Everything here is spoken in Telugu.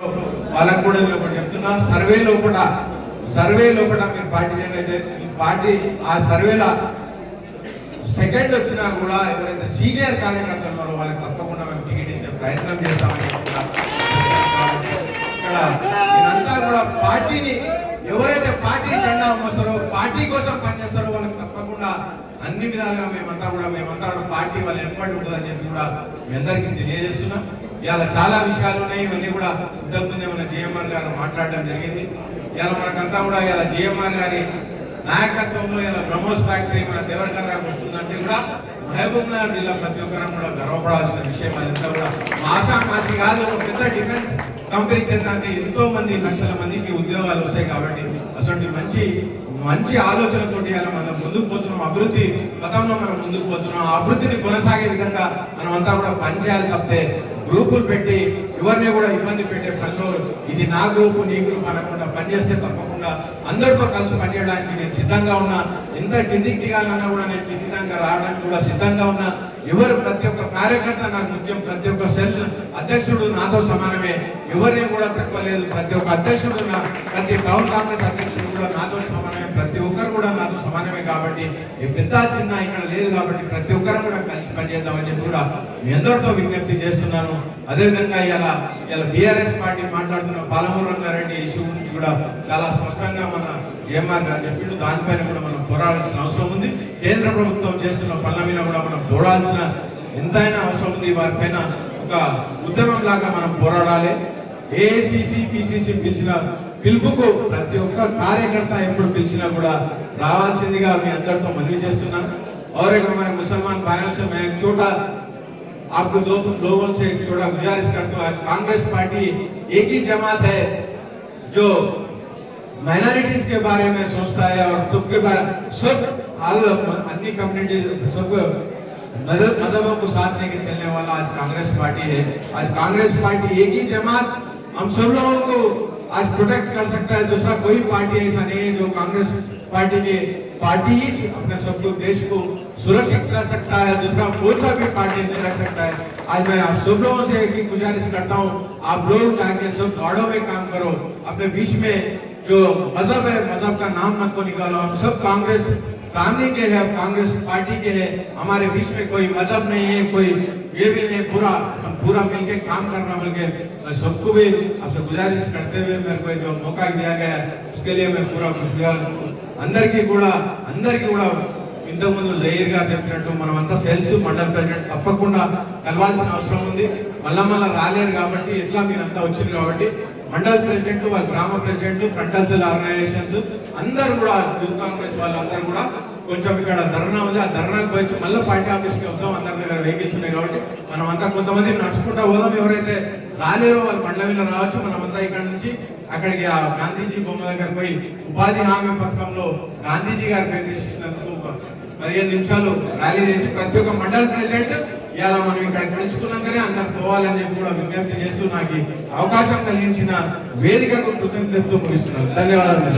వాళ్ళకు కూడా నేను ఒకటి చెప్తున్నా సర్వేలో కూడా సర్వేలో కూడా మీరు పార్టీ చేయడం పార్టీ ఆ సర్వేలో సెకండ్ వచ్చినా కూడా ఎవరైతే సీనియర్ కార్యకర్తలు ఉన్నారో వాళ్ళకి తప్పకుండా మేము టికెట్ ఇచ్చే ప్రయత్నం చేస్తామని ఇక్కడ ఇదంతా కూడా పార్టీని ఎవరైతే పార్టీ జెండా మోస్తారో పార్టీ కోసం పనిచేస్తారో అన్ని విధాలుగా మేమంతా కూడా మేమంతా కూడా పార్టీ వాళ్ళు ఏర్పాటు ఉంటుందని చెప్పి కూడా మీ అందరికీ తెలియజేస్తున్నాం. ఇవాళ చాలా విషయాలు ఉన్నాయి ఇవన్నీ కూడా ఇంతకుముందే మన జిఎంఆర్ గారు మాట్లాడడం జరిగింది. ఇవాళ మనకంతా కూడా ఇవాళ జిఎంఆర్ గారి నాయకత్వంలో ఇలా బ్రహ్మోస్ ఫ్యాక్టరీ మన దేవరకర్రా ఉంటుందంటే కూడా మహబూబ్ నగర్ జిల్లా ప్రతి ఒక్కరం కూడా గర్వపడాల్సిన విషయం అదంతా కూడా. ఆశా కాదు ఒక పెద్ద డిఫెన్స్ కంపెనీ చెందంటే ఎంతో మంది లక్షల మందికి ఉద్యోగాలు వస్తాయి కాబట్టి అసలు మంచి మంచి ఆలోచనతోటి అలా మనం ముందుకు పోతున్నాం. అభివృద్ధి గతంలో మనం ముందుకు పోతున్నాం. ఆ అభివృద్ధిని కొనసాగే విధంగా మనం అంతా కూడా పనిచేయాలి తప్పితే గ్రూపులు పెట్టి ఎవరిని కూడా ఇబ్బంది పెట్టే పనిలో ఇది నా గ్రూపు నీ గ్రూప్ అనకుండా పనిచేస్తే తప్పకుండా అందరితో కలిసి పనిచేయడానికి నేను సిద్ధంగా ఉన్నా. ఎంత కిందికి దిగాలన్నా కూడా నేను కిందిగా రావడానికి కూడా సిద్ధంగా ఉన్నా ఎవరు ప్రతి ఒక్క కార్యకర్త నాకు ముఖ్యం ప్రతి ఒక్క సెల్ అధ్యక్షుడు నాతో సమానమే. ఎవరిని కూడా తక్కువ లేదు. ప్రతి ఒక్క అధ్యక్షుడు నా ప్రతి టౌన్ కాంగ్రెస్ అధ్యక్షుడు కూడా నాతో సమానమే. ప్రతి ఒక్కరు కూడా నాతో సమానమే కాబట్టి ఈ పెద్ద చిన్న ఇక్కడ లేదు కాబట్టి ప్రతి ఒక్కరు కూడా కలిసి పనిచేద్దామని చెప్పి కూడా మీ అందరితో విజ్ఞప్తి చేస్తున్నాను. అదేవిధంగా ఇలా ఇలా బీఆర్ఎస్ పార్టీ మాట్లాడుతున్న పాలమూరు రంగారెడ్డి ఇష్యూ గురించి కూడా చాలా స్పష్టంగా మన ఏఎంఆర్ గారు చెప్పిండు దానిపైన కూడా మనం పోరాడాల్సిన అవసరం ఉంది కేంద్ర ప్రభుత్వం చేస్తున్న పనుల మీద కూడా మనం పోరాడాల్సిన ఎంతైనా అవసరం ఉంది వారిపైన ఒక ఉద్యమం లాగా మనం పోరాడాలి ఏఐసిసి పిసిసి పిలిచిన పిలుపుకు ప్రతి ఒక్క కార్యకర్త ఎప్పుడు పిలిచినా కూడా రావాల్సిందిగా మీ అందరితో మనవి చేస్తున్నాను और एक हमारे मुसलमान भाइयों से मैं एक छोटा आपको दो लोगों से एक छोटा गुजारिश करता हूँ आज कांग्रेस पार्टी एक ही जमात है जो माइनॉरिटीज के बारे में सोचता है और सबके बारे सब अन्य कम्युनिटी सब मजहबों को साथ लेके चलने वाला आज कांग्रेस पार्टी है। आज कांग्रेस पार्टी एक ही जमात, हम सब लोगों को आज प्रोटेक्ट कर सकता है। दूसरा कोई पार्टी ऐसा नहीं है जो कांग्रेस पार्टी के पार्टी ही अपने सबको, देश को सुरक्षित कर सकता है। दूसरा कोई सा भी पार्टी नहीं रख सकता है। आज मैं आप सब लोगों से एक ही गुजारिश करता हूँ, आप लोग जाके सब गाड़ों में काम करो, अपने बीच में जो मजहब है मजहब का नाम मत को निकालो हम सब कांग्रेस फैमिली के हैं कांग्रेस पार्टी के हैं हमारे बीच में कोई मजहब नहीं है कोई ये भी नहीं पूरा हम पूरा मिलके काम करना मिलके मैं सबको भी आपसे गुजारिश करते हुए मेरे को जो मौका दिया गया है उसके लिए मैं पूरा खुशहाल అందరికీ కూడా అందరికీ కూడా ఇంతకుముందు జహీర్ గారు చెప్పినట్టు మనం అంతా సెల్స్ మండల్ ప్రెసిడెంట్ తప్పకుండా కలవాల్సిన అవసరం ఉంది మళ్ళా మళ్ళా రాలేరు కాబట్టి ఎట్లా మీరంతా వచ్చింది కాబట్టి మండల్ ప్రెసిడెంట్లు వాళ్ళ గ్రామ ప్రెసిడెంట్లు ఫ్రంటల్ సెల్ ఆర్గనైజేషన్స్ అందరూ కూడా యూత్ కాంగ్రెస్ వాళ్ళందరూ కూడా కొంచెం ఇక్కడ ధర్నా ఉంది. ఆ ధర్నాకి వచ్చి మళ్ళీ పార్టీ ఆఫీస్కి వద్దాం. అందరి దగ్గర వెహికల్స్ ఉన్నాయి కాబట్టి మనం అంతా కొంతమంది నడుచుకుంటా పోదాం. ఎవరైతే రాలేరో వాళ్ళు మండలంలో మీద రావచ్చు. మనమంతా ఇక్కడ నుంచి అక్కడికి ఆ గాంధీజీ బొమ్మ దగ్గర పోయి ఉపాధి హామీ పథకంలో గాంధీజీ గారు పేరు ఒక పదిహేను నిమిషాలు ర్యాలీ చేసి ప్రతి ఒక్క మండల ప్రెసిడెంట్ ఇలా మనం ఇక్కడ కలుసుకున్నాకనే అందరు పోవాలని చెప్పి కూడా విజ్ఞప్తి చేస్తూ నాకు అవకాశం కలిగించిన వేదికకు కృతజ్ఞతతో ముగిస్తున్నాను ధన్యవాదాలు.